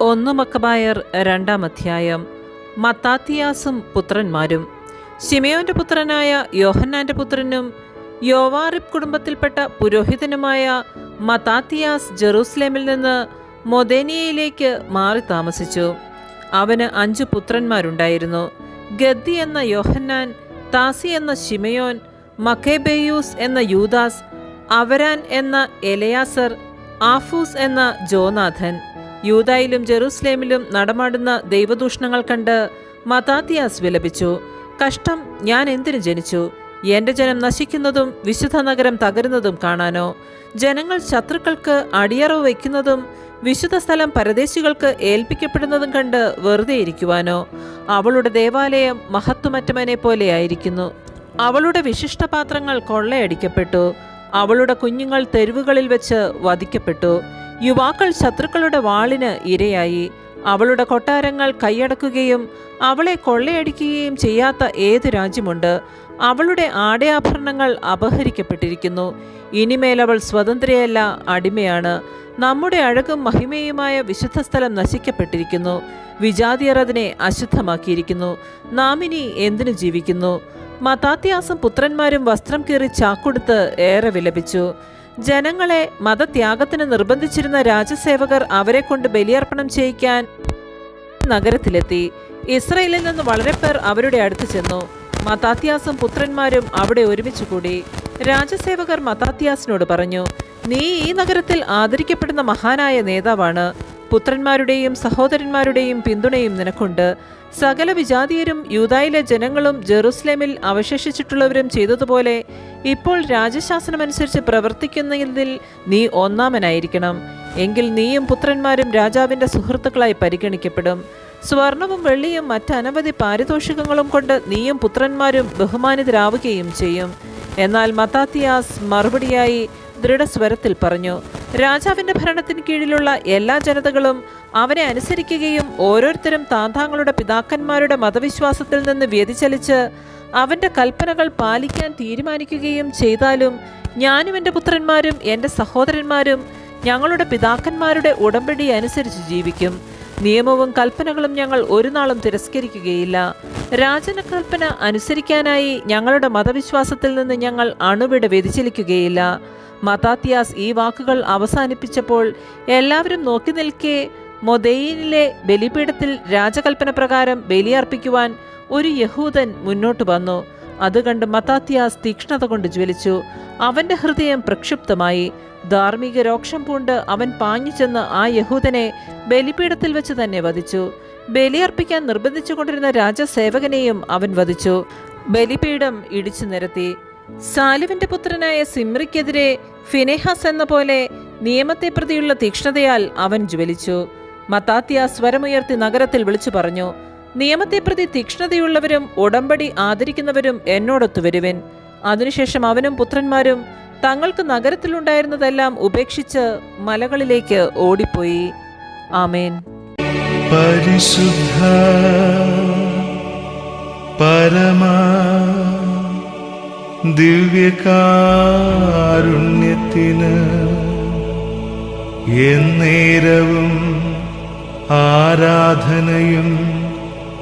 ഒന്ന് മക്കബായർ രണ്ടാം അധ്യായം. മത്താത്തിയാസും പുത്രന്മാരും. ശിമയോന്റെ പുത്രനായ യോഹന്നാന്റെ പുത്രനും യോവാറിബ് കുടുംബത്തിൽപ്പെട്ട പുരോഹിതനുമായ മത്താത്തിയാസ് ജെറൂസലേമിൽ നിന്ന് മൊദേനിയയിലേക്ക് മാറി താമസിച്ചു. അവന് അഞ്ച് പുത്രന്മാരുണ്ടായിരുന്നു. ഗദ്ദി എന്ന യോഹന്നാൻ താസി എന്ന ശിമയോൻ മക്കേബേയൂസ് എന്ന യൂദാസ് അവരാൻ എന്ന എലയാസർ ആഫൂസ് എന്ന ജോനാഥൻ. യൂതായിലും ജെറൂസലേമിലും നടമാടുന്ന ദൈവദൂഷണങ്ങൾ കണ്ട് മതാത്തിയാസ് വിലപിച്ചു. കഷ്ടം ഞാൻ എന്തിനു ജനിച്ചു? എന്റെ ജനം നശിക്കുന്നതും വിശുദ്ധ നഗരം തകരുന്നതും കാണാനോ? ജനങ്ങൾ ശത്രുക്കൾക്ക് അടിയറവ് വയ്ക്കുന്നതും വിശുദ്ധ സ്ഥലം പരദേശികൾക്ക് ഏൽപ്പിക്കപ്പെടുന്നതും കണ്ട് വെറുതെ ഇരിക്കുവാനോ? അവളുടെ ദേവാലയം മഹത്വമറ്റവനെ പോലെയായിരിക്കുന്നു അവളുടെ വിശിഷ്ടപാത്രങ്ങൾ കൊള്ളയടിക്കപ്പെട്ടു. അവളുടെ കുഞ്ഞുങ്ങൾ തെരുവുകളിൽ വെച്ച് വധിക്കപ്പെട്ടു. യുവാക്കൾ ശത്രുക്കളുടെ വാളിന് ഇരയായി. അവളുടെ കൊട്ടാരങ്ങൾ കൈയടക്കുകയും അവളെ കൊള്ളയടിക്കുകയും ചെയ്യാത്ത ഏത് രാജ്യമുണ്ട്? അവളുടെ ആടയാഭരണങ്ങൾ അപഹരിക്കപ്പെട്ടിരിക്കുന്നു. ഇനിമേൽ അവൾ സ്വതന്ത്രയല്ല അടിമയാണ്. നമ്മുടെ അഴകും മഹിമയുമായ വിശുദ്ധ സ്ഥലം നശിക്കപ്പെട്ടിരിക്കുന്നു. വിജാതിയർ അതിനെ അശുദ്ധമാക്കിയിരിക്കുന്നു. നാം ഇനി എന്തിനു ജീവിക്കുന്നു? മതാത്യാസം പുത്രന്മാരും വസ്ത്രം കീറി ചാക്കൊടുത്ത് ഏറെ വിലപിച്ചു. ജനങ്ങളെ മതത്യാഗത്തിന് നിർബന്ധിച്ചിരുന്ന രാജസേവകർ അവരെ കൊണ്ട് ബലിയർപ്പണം ചെയ്യിക്കാൻ നഗരത്തിലെത്തി. ഇസ്രയേലിൽ നിന്ന് വളരെ പേർ അവരുടെ അടുത്ത് ചെന്നു. മതാത്യാസും പുത്രന്മാരും അവിടെ ഒരുമിച്ച് കൂടി. രാജസേവകർ മതാത്യാസിനോട് പറഞ്ഞു നീ ഈ നഗരത്തിൽ ആദരിക്കപ്പെടുന്ന മഹാനായ നേതാവാണ്. പുത്രന്മാരുടെയും സഹോദരന്മാരുടെയും പിന്തുണയും നിനക്കുണ്ട്. സകല വിജാതീയരും യൂതായിലെ ജനങ്ങളും ജെറുസലേമിൽ അവശേഷിച്ചിട്ടുള്ളവരും ചെയ്തതുപോലെ ഇപ്പോൾ രാജശാസനമനുസരിച്ച് പ്രവർത്തിക്കുന്നതിൽ നീ ഒന്നാമനായിരിക്കണം. എങ്കിൽ നീയും പുത്രന്മാരും രാജാവിന്റെ സുഹൃത്തുക്കളായി പരിഗണിക്കപ്പെടും. സ്വർണവും വെള്ളിയും മറ്റനവധി പാരിതോഷികങ്ങളും കൊണ്ട് നീയും പുത്രന്മാരും ബഹുമാനിതരാവുകയും ചെയ്യും. എന്നാൽ മത്താത്തിയാസ് മറുപടിയായി ദൃഢസ്വരത്തിൽ പറഞ്ഞു രാജാവിന്റെ ഭരണത്തിന് കീഴിലുള്ള എല്ലാ ജനതകളും അവനെ അനുസരിക്കുകയും ഓരോരുത്തരും താന്താങ്ങളുടെ പിതാക്കന്മാരുടെ മതവിശ്വാസത്തിൽ നിന്ന് വ്യതിചലിച്ച് അവന്റെ കൽപ്പനകൾ പാലിക്കാൻ തീരുമാനിക്കുകയും ചെയ്താലും ഞാനും എന്റെ പുത്രന്മാരും എന്റെ സഹോദരന്മാരും ഞങ്ങളുടെ പിതാക്കന്മാരുടെ ഉടമ്പടി അനുസരിച്ച് ജീവിക്കും. നിയമവും കൽപ്പനകളും ഞങ്ങൾ ഒരു നാളും തിരസ്കരിക്കുകയില്ല. രാജന കൽപ്പന അനുസരിക്കാനായി ഞങ്ങളുടെ മതവിശ്വാസത്തിൽ നിന്ന് ഞങ്ങൾ അണുവിട വ്യതിചലിക്കുകയില്ല. മതാത്യാസ് ഈ വാക്കുകൾ അവസാനിപ്പിച്ചപ്പോൾ എല്ലാവരും നോക്കി നിൽക്കെ മൊദയിനിലെ ബലിപീഠത്തിൽ രാജകൽപ്പന പ്രകാരം ബലിയർപ്പിക്കുവാൻ ഒരു യഹൂദൻ മുന്നോട്ട് വന്നു. അത് കണ്ട് മത്താത്യാസ് തീക്ഷ്ണത കൊണ്ട് ജ്വലിച്ചു. അവന്റെ ഹൃദയം പ്രക്ഷുബ്ധമായി. ധാർമ്മിക രോക്ഷം പൂണ്ട് അവൻ പാഞ്ഞു ചെന്ന് ആ യഹൂദനെ ബലിപീഠത്തിൽ വെച്ച് തന്നെ വധിച്ചു. ബലിയർപ്പിക്കാൻ നിർബന്ധിച്ചുകൊണ്ടിരുന്ന രാജസേവകനെയും അവൻ വധിച്ചു. ബലിപീഠം ഇടിച്ചു നിരത്തി. സാലിവിന്റെ പുത്രനായ സിമ്രിക്കെതിരെ ഫിനെഹാസ് എന്ന പോലെ നിയമത്തെ പ്രതിയുള്ള തീക്ഷ്ണതയാൽ അവൻ ജ്വലിച്ചു. മത്താത്യ സ്വരമുയർത്തി നഗരത്തിൽ വിളിച്ചു പറഞ്ഞു നിയമത്തെ പ്രതി തീക്ഷ്ണതയുള്ളവരും ഉടമ്പടി ആദരിക്കുന്നവരും എന്നോടൊത്തു വരുവൻ. അതിനുശേഷം അവനും പുത്രന്മാരും തങ്ങൾക്ക് നഗരത്തിലുണ്ടായിരുന്നതെല്ലാം ഉപേക്ഷിച്ച് മലകളിലേക്ക് ഓടിപ്പോയി. ആമേൻ. പരിശുദ്ധ പരമാ ദിവ്യകാരുണ്യത്തിന് എന്നേരവും ആരാധനയും